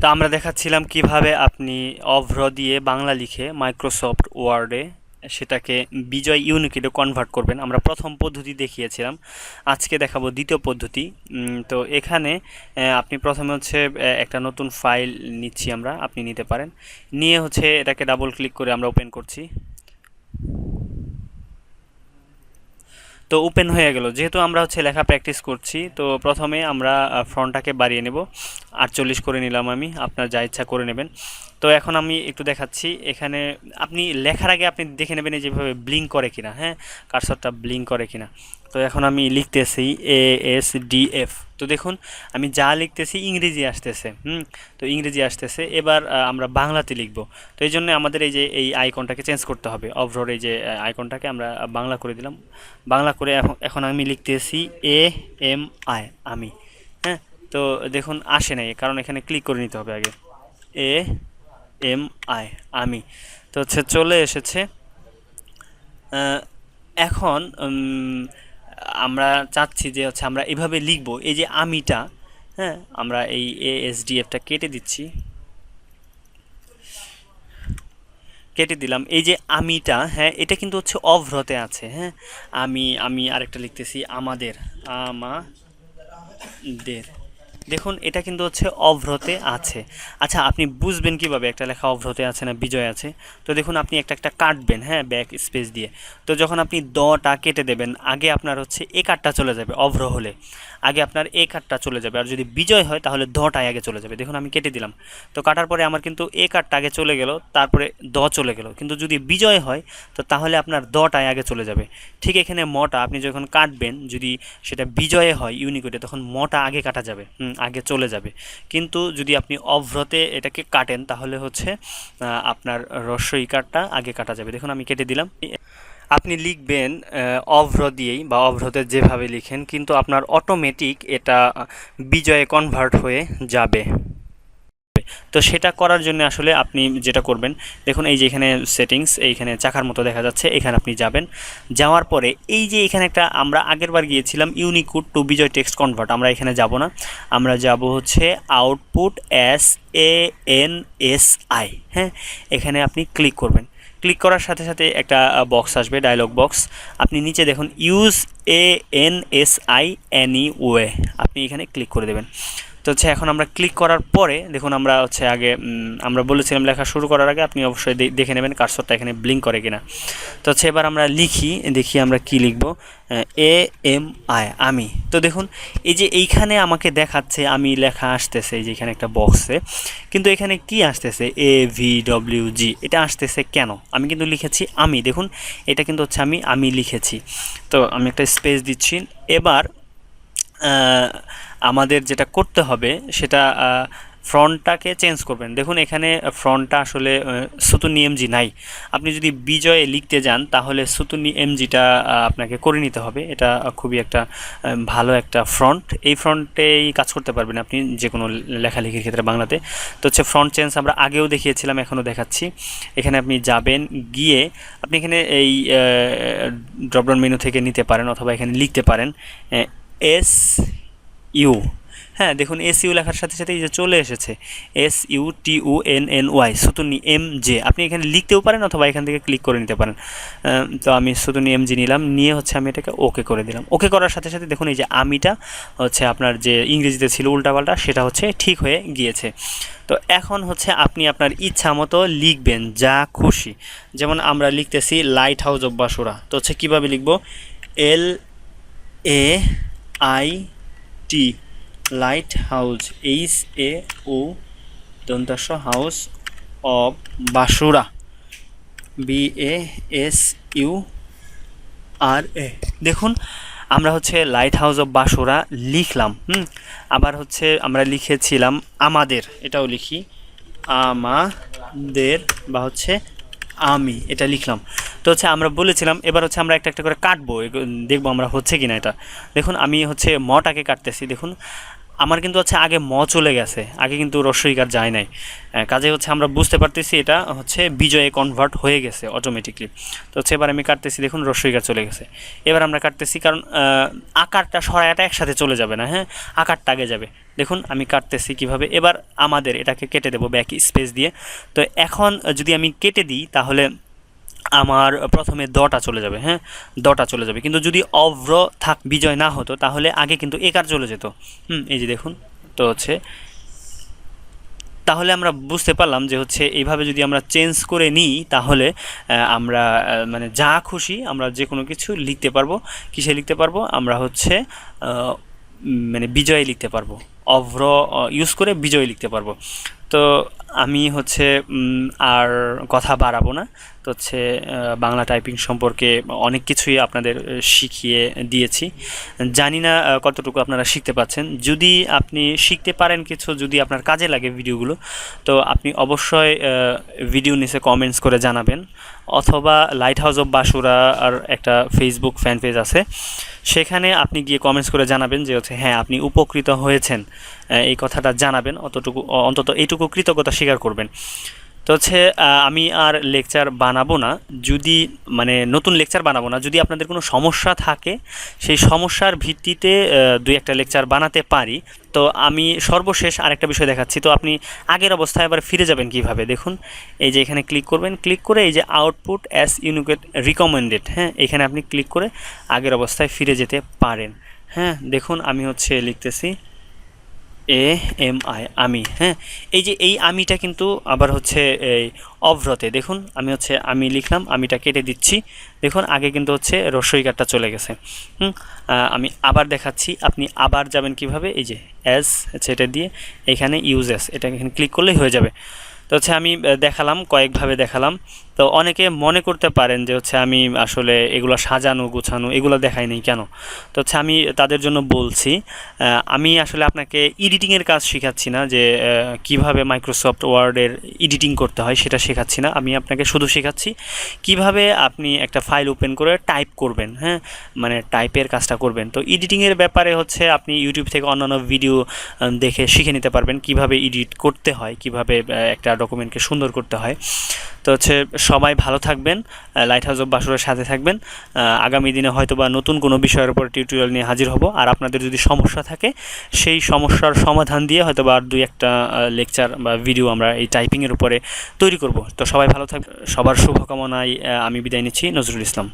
তো আমরা দেখাচ্ছিলাম কীভাবে আপনি অভ্র দিয়ে বাংলা লিখে মাইক্রোসফট ওয়ার্ডে সেটাকে বিজয় ইউনিকিটে কনভার্ট করবেন। আমরা প্রথম পদ্ধতি দেখিয়েছিলাম। আজকে দেখাবো দ্বিতীয় পদ্ধতি। তো এখানে আপনি প্রথমে হচ্ছে একটা নতুন ফাইল নিচ্ছি আমরা, আপনি নিতে পারেন। নিয়ে হচ্ছে এটাকে ডাবল ক্লিক করে আমরা ওপেন করছি। তো ওপেন হয়ে গেল। যেহেতু আমরা হচ্ছে লেখা প্র্যাকটিস করছি, তো প্রথমে আমরা ফ্রন্টটাকে বাড়িয়ে নেব। আটচল্লিশ করে নিলাম আমি, আপনার যা ইচ্ছা করে নেবেন। তো এখন আমি একটু দেখাচ্ছি, এখানে আপনি লেখার আগে আপনি দেখে নেবেন যেভাবে ব্লিঙ্ক করে কিনা হ্যাঁ? কারসরটা ব্লিঙ্ক করে কিনা। তো এখন আমি লিখতেছি এ এস ডি এফ তো দেখুন, আমি যা লিখতেছি ইংরেজি আসতেছে, হুম? তো ইংরেজি আসতেছে, এবার আমরা বাংলাতে লিখব। তো এই জন্য আমাদের এই যে, এই আইকনটাকে চেঞ্জ করতে হবে। অভ্রর এই যে আইকনটাকে আমরা বাংলা করে দিলাম। বাংলা করে এখন আমি লিখতেছি এ এম আই আমি হ্যাঁ? তো দেখুন, আসে নাই, কারণ এখানে ক্লিক করে নিতে হবে আগে। এ এম আই আমি। তো হচ্ছে, চলে এসেছে এখন আমরা চাচ্ছি যে হচ্ছে আমরা এভাবে লিখব। এই যে আমিটা হ্যাঁ আমরা এই এএসডিএফটা কেটে দিচ্ছি। কেটে দিলাম। এই যে আমিটা হ্যাঁ এটা কিন্তু হচ্ছে অভ্রতে আছে হ্যাঁ। আমি আমি আরেকটা লিখতেছি, আমাদের আমাদের। দেখুন, এটা কিন্তু হচ্ছে অভ্রতে আছে। আচ্ছা আপনি বুঝবেন কীভাবে একটা লেখা অভ্রতে আছে না বিজয় আছে? তো দেখুন, আপনি একটা একটা কাটবেন হ্যাঁ ব্যাক স্পেস দিয়ে। তো যখন আপনি দটা কেটে দেবেন, আগে আপনার হচ্ছে এ কাটটা চলে যাবে, অভ্র হলে। আগে আপনার এ কাটটা চলে যাবে, আর যদি বিজয় হয়, তাহলে দটাই আগে চলে যাবে। দেখুন, আমি কেটে দিলাম। তো কাটার পরে আমার কিন্তু এ কাটটা আগে চলে গেল, তারপরে দ চলে গেল। কিন্তু যদি বিজয় হয়, তো তাহলে আপনার দটাই আগে চলে যাবে। ঠিক এখানে মটা আপনি যখন কাটবেন, যদি সেটা বিজয়ে হয় ইউনিকোডে তখন মটা আগে কাটা যাবে। আগে চলে যাবে। কিন্তু যদি আপনি অভ্রতে এটাকে কাটেন, তাহলে হচ্ছে আপনার রস্য ইকারটা আগে কাটা যাবে। দেখুন, আমি কেটে দিলাম। আপনি লিখবেন অভ্র দিয়েই বা অভ্রতে যেভাবে লিখেন, কিন্তু আপনার অটোমেটিক এটা বিজয়ে কনভার্ট হয়ে যাবে। তো সেটা করার জন্য আসলে আপনি যেটা করবেন, দেখুন এই যে এখানে সেটিংস এইখানে চাকার মতো দেখা যাচ্ছে, এখানে আপনি যাবেন। যাওয়ার পরে এই যে এখানে একটা আমরা আগেরবার গিয়েছিলাম Unicode to Bijoy text convert আমরা এখানে যাব না। আমরা যাব হচ্ছে output as A N S I হ্যাঁ? এখানে আপনি ক্লিক করবেন। ক্লিক করার সাথে সাথে একটা বক্স আসবে ডায়লগ বক্স আপনি নিচে দেখুন use A N S I anyway আপনি এখানে ক্লিক করে দেবেন। তো হচ্ছে এখন আমরা ক্লিক করার পরে, দেখুন আমরা হচ্ছে আগে আমরা বলেছিলাম লেখা শুরু করার আগে, আপনি অবশ্যই দেখে নেবেন কার্সরটা এখানে ব্লিঙ্ক করে কিনা। তো হচ্ছে এবার আমরা লিখি, দেখি আমরা কি লিখব। এ এম আই আমি। তো দেখুন, এই যে এইখানে আমাকে দেখাচ্ছে, আমি লেখা আসতেছে এই যে এখানে একটা বক্সে কিন্তু এখানে কি আসতেছে? এ ভি ডব্লিউ জি এটা আসতেছে কেন? আমি কিন্তু লিখেছি আমি। দেখুন, এটা কিন্তু হচ্ছে আমি আমি লিখেছি। তো আমি একটা স্পেস দিচ্ছি। এবার আমাদের যেটা করতে হবে সেটা ফ্রন্টটাকে চেঞ্জ করবেন। দেখুন, এখানে ফ্রন্টটা আসলে সুতুনি এমজি নাই। আপনি যদি বিজয়ে লিখতে যান, তাহলে সুতুনি এমজিটা আপনাকে করে নিতে হবে। এটা খুবই একটা ভালো একটা ফ্রন্ট। এই ফ্রন্টেই কাজ করতে পারবেন আপনি যে কোনো লেখালেখির ক্ষেত্রে বাংলাতে। তো হচ্ছে ফ্রন্ট চেঞ্জ আমরা আগেও দেখিয়েছিলাম, এখনও দেখাচ্ছি। এখানে আপনি যাবেন, গিয়ে আপনি এখানে এই ড্রপডাউন মেনু থেকে নিতে পারেন অথবা এখানে লিখতে পারেন এস ইউ। হ্যাঁ দেখুন, এস ইউ লেখার সাথে সাথে এই যে চলে এসেছে, S U T U N N Y, Sutonny M J. আপনি এখানে লিখতেও পারেন অথবা এখান থেকে ক্লিক করে নিতে পারেন। তো আমি সুতুনি এম জি নিলাম, নিয়ে হচ্ছে আমি এটাকে ওকে করে দিলাম। ওকে করার সাথে সাথে দেখুন, এই যে আমিটা হচ্ছে আপনার যে ইংরেজিতে ছিল উল্টাপাল্টা, সেটা হচ্ছে ঠিক হয়ে গিয়েছে। তো এখন হচ্ছে আপনি আপনার ইচ্ছা মতো লিখবেন, যা খুশি। যেমন আমরা লিখতেছি লাইট হাউস অফ বাসুরা তো হচ্ছে কীভাবে লিখব? L A I T lighthouse H A O দন্তাস house of Basura B A S U R A দেখুন, আমরা হচ্ছে লাইট হাউস অফ বাসুরা লিখলাম, হুম? আবার হচ্ছে আমরা লিখেছিলাম আমাদের, এটাও লিখি, আমাদের বা হচ্ছে আমি, এটা লিখলাম। তো হচ্ছে আমরা বলেছিলাম, এবার হচ্ছে আমরা একটা একটা করে কাটবো। দেখব আমরা হচ্ছে কি না এটা। দেখুন, আমি হচ্ছে মটাকে কাটতেছি, দেখুন। আমার কিন্তু হচ্ছে আগে ম চলে গেছে, আগে কিন্তু রস্বইকার যায় নাই। কাজে হচ্ছে আমরা বুঝতে পারতেছি এটা হচ্ছে বিজয়ে কনভার্ট হয়ে গেছে অটোমেটিকলি তো হচ্ছে এবার আমি কাটতেছি, দেখুন রস্বইকার চলে গেছে। এবার আমরা কাটতেছি, কারণ আকারটা সরায়াটা একসাথে চলে যাবে না হ্যাঁ? আকারটা আগে যাবে। দেখুন, আমি কাটতেছি কীভাবে। এবার আমাদের এটাকে কেটে দেবো ব্যাক স্পেস দিয়ে। তো এখন যদি আমি কেটে দিই, তাহলে আমার প্রথমে দটা চলে যাবে হ্যাঁ? দটা চলে যাবে। কিন্তু যদি অভ্র থাক, বিজয় না হতো, তাহলে আগে কিন্তু একার চলে যেত। হুম, এই যে দেখুন, তো হচ্ছে তাহলে আমরা বুঝতে পারলাম যে হচ্ছে এইভাবে যদি আমরা চেঞ্জ করে নিই, তাহলে আমরা মানে যা খুশি আমরা যে কোনো কিছু লিখতে পারব। কিসে লিখতে পারব? আমরা হচ্ছে মানে বিজয় লিখতে পারব। অভ্র ইউজ করে বিজয় লিখতে পারব। তো আমি হচ্ছে আর কথা বাড়াবো না। তো হচ্ছে বাংলা টাইপিং সম্পর্কে অনেক কিছুই আপনাদের শিখিয়ে দিয়েছি। জানি না কতটুকু আপনারা শিখতে পাচ্ছেন যদি আপনি শিখতে পারেন কিছু, যদি আপনার কাজে লাগে ভিডিওগুলো, তো আপনি অবশ্যই ভিডিও নিচে কমেন্টস করে জানাবেন। অথবা লাইট হাউস অফ বাসুরা আর একটা ফেসবুক ফ্যান পেজ আছে। সেখানে আপনি গিয়ে কমেন্টস করে জানাবেন যে হচ্ছে হ্যাঁ আপনি উপকৃত হয়েছেন। এই কথাটা জানাবেন। অতটুকু, অন্তত এইটুকু কৃতজ্ঞতা স্বীকার করবেন। তো হচ্ছে আমি আর লেকচার বানাবো না। যদি মানে নতুন লেকচার বানাবো না, যদি আপনাদের কোনো সমস্যা থাকে, সেই সমস্যার ভিত্তিতে দুই একটা লেকচার বানাতে পারি। তো আমি সর্বশেষ আরেকটা বিষয় দেখাচ্ছি। তো আপনি আগের অবস্থায় আবার ফিরে যাবেন কীভাবে? দেখুন, এই যে এখানে ক্লিক করবেন ক্লিক করে এই যে আউটপুট অ্যাস ইউনিকেট রিকমেন্ডেড হ্যাঁ এখানে আপনি ক্লিক করে আগের অবস্থায় ফিরে যেতে পারেন। হ্যাঁ দেখুন, আমি হচ্ছে লিখতেছি এ এম আই, আমি হ্যাঁ? এই যে এই আমিটা কিন্তু আবার হচ্ছে এই অভ্রতে দেখুন, আমি হচ্ছে আমি লিখলাম, আমিটা কেটে দিচ্ছি। দেখুন, আগে কিন্তু হচ্ছে রসইকারটা চলে গেছে। হুম? আমি আবার দেখাচ্ছি, আপনি আবার যাবেন কীভাবে? এই যে অ্যাস হচ্ছে এটা দিয়ে, এখানে ইউজেস এটা এখানে ক্লিক করলেই হয়ে যাবে। তো হচ্ছে আমি দেখালাম, কয়েকভাবে দেখালাম। তো অনেকে মনে করতে পারেন যে হচ্ছে আমি আসলে এগুলো সাজানো, গুছানো এগুলো দেখাই নাই কেন? তো হচ্ছে আমি তাদের জন্য বলছি আমি আসলে আপনাকে এডিটিংয়ের কাজ শেখাচ্ছি না যে কীভাবে মাইক্রোসফট ওয়ার্ডের এডিটিং করতে হয় সেটা শেখাচ্ছি না। আমি আপনাকে শুধু শেখাচ্ছি কীভাবে আপনি একটা ফাইল ওপেন করে টাইপ করবেন হ্যাঁ? মানে টাইপের কাজটা করবেন। তো এডিটিংয়ের ব্যাপারে হচ্ছে আপনি ইউটিউব থেকে অন্যান্য ভিডিও দেখে শিখে নিতে পারবেন কীভাবে এডিট করতে হয়, কীভাবে একটা ডকুমেন্টকে সুন্দর করতে হয়। তো হচ্ছে সবাই ভালো থাকবেন লাইট হাউস অফ বাসুরের সাথে থাকবেন। আগামী দিনে হয়তো বা নতুন কোনো বিষয়ের উপর টিউটোরিয়াল নিয়ে হাজির হব। আর আপনাদের যদি সমস্যা থাকে, সেই সমস্যার সমাধান দিয়ে হয়তো বা দুই একটা লেকচার বা ভিডিও আমরা এই টাইপিংয়ের উপরে তৈরি করব। তো সবাই ভালো থাকবেন সবার শুভকামনায় আমি বিদায় নিচ্ছি, নজরুল ইসলাম।